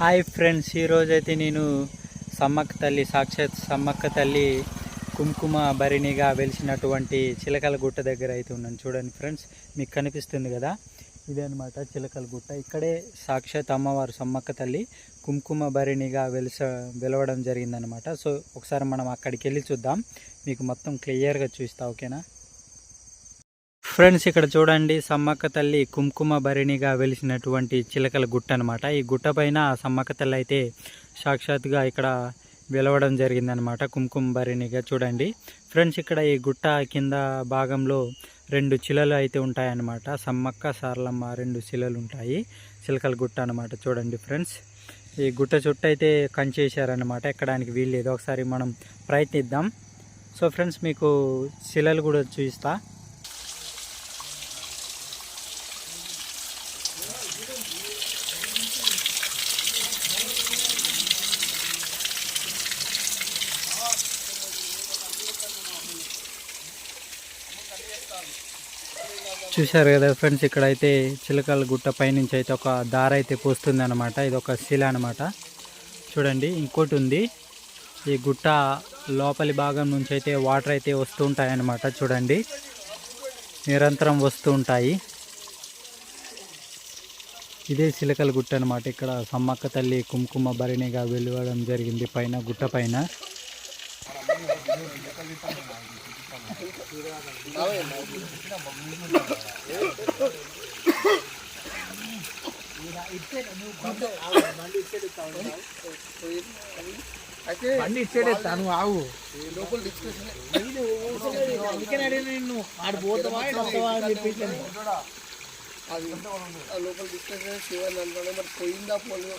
Hi friends ఈరోజు అయితే నేను సమ్మక్క తల్లి సాక్షాత్ సమ్మక్క తల్లి కుంకుమ భరిణిగా వెలిసినటువంటి చిలకల గుట్ట దగ్గర అయితే ఉన్నాను. చూడండి ఫ్రెండ్స్ మీకు కనిపిస్తుంది కదా? ఇదే అనమాట చిలకల గుట్ట. ఇక్కడే సాక్షాత్ అమ్మవారు సమ్మక్క తల్లి కుంకుమ భరిణిగా వెలిస వెలవడం జరిగిందనమాట సో ఒకసారి మనం అక్కడికి వెళ్ళి చూద్దాం. మీకు మొత్తం క్లియర్గా చూస్తా ఓకేనా? ఫ్రెండ్స్ ఇక్కడ చూడండి సమ్మక్క తల్లి కుంకుమ భరిణిగా వెలిసినటువంటి చిలకల గుట్ట అనమాట ఈ గుట్ట పైన సమ్మక్క తల్లి అయితే సాక్షాత్గా ఇక్కడ వెలవడం జరిగిందనమాట కుంకుమ భరిణిగా చూడండి. ఫ్రెండ్స్ ఇక్కడ ఈ గుట్ట కింద భాగంలో రెండు చిలలు అయితే ఉంటాయన్నమాట. సమ్మక్క సారలమ్మ రెండు శిలలు ఉంటాయి చిలకల గుట్ట అనమాట చూడండి ఫ్రెండ్స్ ఈ గుట్ట చుట్టూ అయితే కంచేశారనమాట ఎక్కడానికి వీల్లేదు ఒకసారి మనం ప్రయత్నిద్దాం. సో ఫ్రెండ్స్ మీకు శిలలు కూడా చూపిస్తాను చూశారు కదా ఫ్రెండ్స్ ఇక్కడ అయితే చిలకల గుట్ట పైనుంచి అయితే ఒక దార అయితే పోస్తుంది అనమాట ఇది ఒక శిల అనమాట చూడండి ఇంకోటి ఉంది. ఈ గుట్ట లోపలి భాగం నుంచి అయితే వాటర్ అయితే వస్తూ ఉంటాయి అన్నమాట చూడండి నిరంతరం వస్తూ ఉంటాయి ఇదే చిలకల గుట్ట అనమాట ఇక్కడ సమ్మక్క తల్లి కుంకుమ భరిణిగా వెలువడం జరిగింది పైన గుట్ట పైన. బండి ఇచ్చేడే తను ఆవు లోకల్ అందుకని అడిగిన నిన్ను ఆడు పోతావా వస్తావా అని చెప్పేసి అది లోకల్ డిస్కషన్ శివన్ అంటాడు మరి పోయిందా పోలేదు?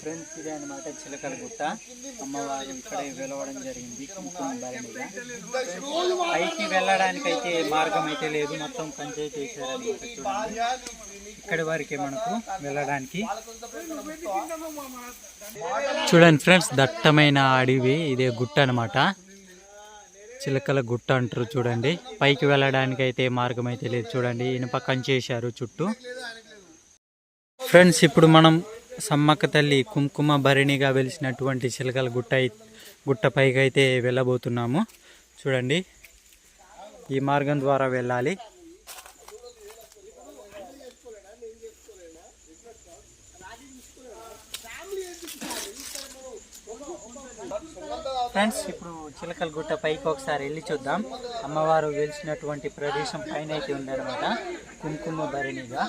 ఫ్రెండ్స్ ఇదే అనమాట చిలకల గుట్ట. అమ్మవారు ఇక్కడే వెళ్ళవడం జరిగింది. పైకి వెళ్ళడానికి అయితే మార్గం అయితే లేదు. మొత్తం పంచాయతీ వేసారనమాట చూడండి. ఇక్కడి వారికి మనకు వెళ్ళడానికి. చూడండి ఫ్రెండ్స్ దట్టమైన అడవి. ఇదే గుట్ట అనమాట చిలకల గుట్ట అంటారు చూడండి. పైకి వెళ్ళడానికి అయితే మార్గం అయితే లేదు. చూడండి ఇనుప కంచేశారు చుట్టూ. ఫ్రెండ్స్ ఇప్పుడు మనం సమ్మక్క తల్లి కుంకుమ భరిణిగా వెలిసినటువంటి చిలకల గుట్ట గుట్ట పైకి అయితే వెళ్ళబోతున్నాము. చూడండి. ఈ మార్గం ద్వారా వెళ్ళాలి. ఫ్రెండ్స్ ఇప్పుడు చిలకల గుట్ట పైకి ఒకసారి వెళ్ళి చూద్దాం. అమ్మవారు వెలిసినటువంటి ప్రదేశం పైన అయితే ఉందన్నమాట. కుంకుమ భరిణిగా.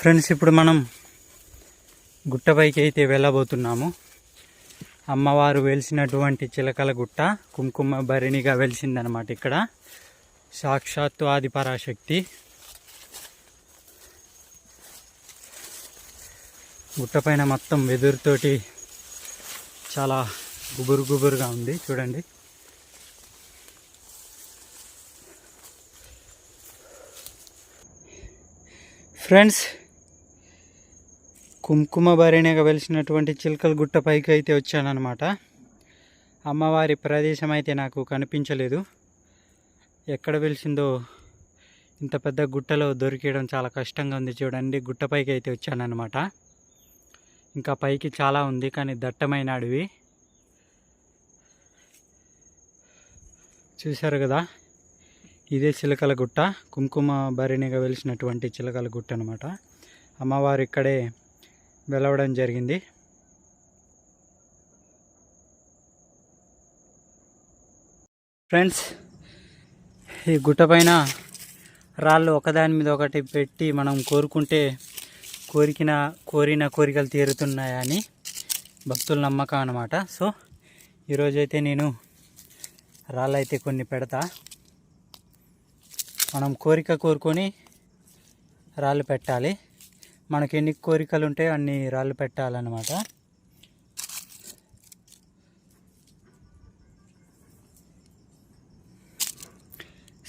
ఫ్రెండ్స్ ఇప్పుడు మనం గుట్టపైకి అయితే వెళ్ళబోతున్నాము. అమ్మవారు వెలిసినటువంటి చిలకల గుట్ట కుంకుమ భరిణిగా వెలిసిందనమాట ఇక్కడ. సాక్షాత్తు ఆదిపరాశక్తి గుట్టపైన మొత్తం వెదురుతోటి చాలా గుబురు గుబురుగా ఉంది చూడండి. ఫ్రెండ్స్ కుంకుమ భరిణిగా వెలిసినటువంటి చిలకల గుట్ట పైకి అయితే వచ్చానమాట అమ్మవారి ప్రదేశం అయితే నాకు కనిపించలేదు. ఎక్కడ వెలిసిందో ఇంత పెద్ద గుట్టలో దొరికేయడం చాలా కష్టంగా ఉంది చూడండి. గుట్టపైకి అయితే వచ్చానమాట ఇంకా పైకి చాలా ఉంది కానీ దట్టమైన అడవి. చూశారు కదా? ఇదే చిలకల గుట్ట. కుంకుమ భరిణిగా వెలిసినటువంటి చిలకల గుట్ట అనమాట అమ్మవారు ఇక్కడే వెలవడం జరిగింది. ఫ్రెండ్స్ ఈ గుట్ట పైన రాళ్ళు ఒకదాని మీద ఒకటి పెట్టి మనం కోరుకుంటే కోరికిన కోరిన కోరికలు తీరుతున్నాయని భక్తుల నమ్మకం అనమాట సో ఈరోజైతే నేను రాళ్ళైతే కొన్ని పెడతా. మనం కోరిక కోరుకొని రాళ్ళు పెట్టాలి. మనకి ఎన్ని కోరికలు ఉంటాయో అన్ని రాళ్ళు పెట్టాలన్నమాట.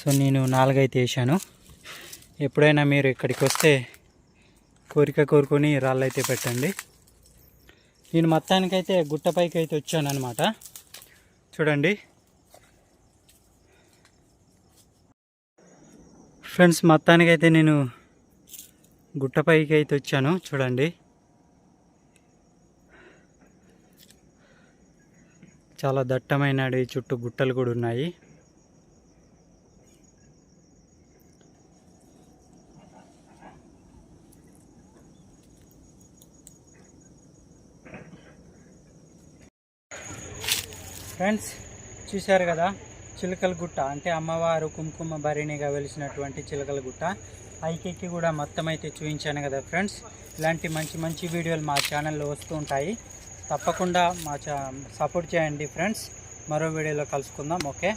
సో నేను నాలుగైతే వేసాను ఎప్పుడైనా మీరు ఇక్కడికి వస్తే కోరిక కోరుకొని రాళ్ళు అయితే పెట్టండి. నేను మొత్తానికైతే గుట్టపైకి అయితే వచ్చాను అనమాట చూడండి. ఫ్రెండ్స్ మొత్తానికైతే నేను గుట్టపైకి అయితే వచ్చాను. చూడండి. చాలా దట్టమైన అడవి చుట్టూ గుట్టలు కూడా ఉన్నాయి. ఫ్రెండ్స్ చూశారు కదా? చిలకల గుట్ట అంటే అమ్మవారు కుంకుమ భరిణిగా వెలిసినటువంటి చిలకల గుట్ట పైకెక్కి కూడా మొత్తం అయితే చూపించాను కదా ఫ్రెండ్స్. ఇలాంటి మంచి మంచి వీడియోలు మా ఛానల్లో వస్తూ ఉంటాయి. తప్పకుండా మా చా సపోర్ట్ చేయండి ఫ్రెండ్స్. మరో వీడియోలో కలుసుకుందాం ఓకే?